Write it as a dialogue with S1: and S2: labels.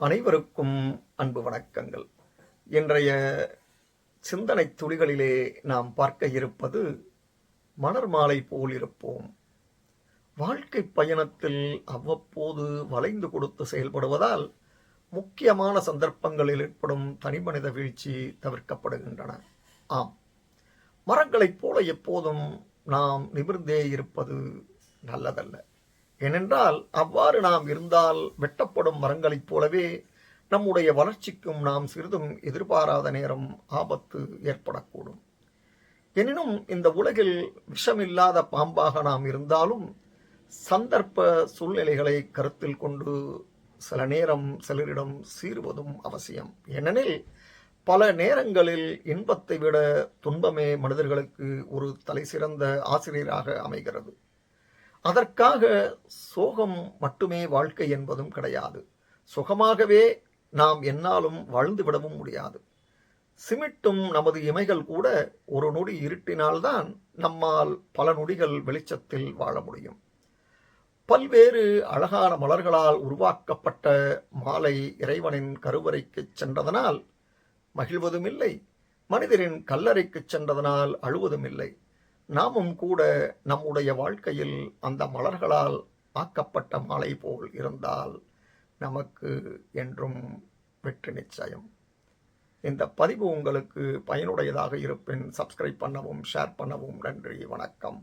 S1: அனைவருக்கும் அன்பு வணக்கங்கள். இன்றைய சிந்தனை துளிகளிலே நாம் பார்க்க இருப்பது மலர் மாலை போல் இருப்போம். வாழ்க்கை பயணத்தில் அவ்வப்போது வளைந்து கொடுத்து செயல்படுவதால் முக்கியமான சந்தர்ப்பங்களில் ஏற்படும் தனிமனித வீழ்ச்சி தவிர்க்கப்படுகின்றன. ஆம். மரங்களைப் போல எப்போதும் நாம் நிமிர்ந்தே இருப்பது நல்லதல்ல. ஏனென்றால் அவ்வாறு நாம் இருந்தால் வெட்டப்படும் மரங்களைப் போலவே நம்முடைய வளர்ச்சிக்கும் நாம் சிறிதும் எதிர்பாராத நேரம் ஆபத்து ஏற்படக்கூடும். எனினும் இந்த உலகில் விஷமில்லாத பாம்பாக நாம் இருந்தாலும் சந்தர்ப்ப சூழ்நிலைகளை கருத்தில் கொண்டு சில நேரம் சிலரிடம் சீறுவதும் அவசியம். ஏனெனில் பல நேரங்களில் இன்பத்தை விட துன்பமே மனிதர்களுக்கு ஒரு தலைசிறந்த ஆசிரியராக அமைகிறது. அதற்காக சோகம் மட்டுமே வாழ்க்கை என்பதும் கிடையாது. சுகமாகவே நாம் என்னாலும் வாழ்ந்து விடவும் முடியாது. சிமிட்டும் நமது இமைகள் கூட ஒரு நொடி இருட்டினால்தான் நம்மால் பல நொடிகள் வெளிச்சத்தில் வாழ முடியும். பல்வேறு அழகான மலர்களால் உருவாக்கப்பட்ட மாலை இறைவனின் கருவறைக்கு சென்றதனால் மகிழ்வதும் இல்லை மனிதரின் கல்லறைக்கு சென்றதனால் அழுவதும் இல்லை நாமும் கூட நம்முடைய வாழ்க்கையில் அந்த மலர்களால் ஆக்கப்பட்ட மாலை போல் இருந்தால் நமக்கு என்றும் வெற்றி நிச்சயம். இந்த பதிவு உங்களுக்கு பயனுடையதாக இருப்பின் சப்ஸ்கிரைப் பண்ணவும் ஷேர் பண்ணவும் நன்றி வணக்கம்.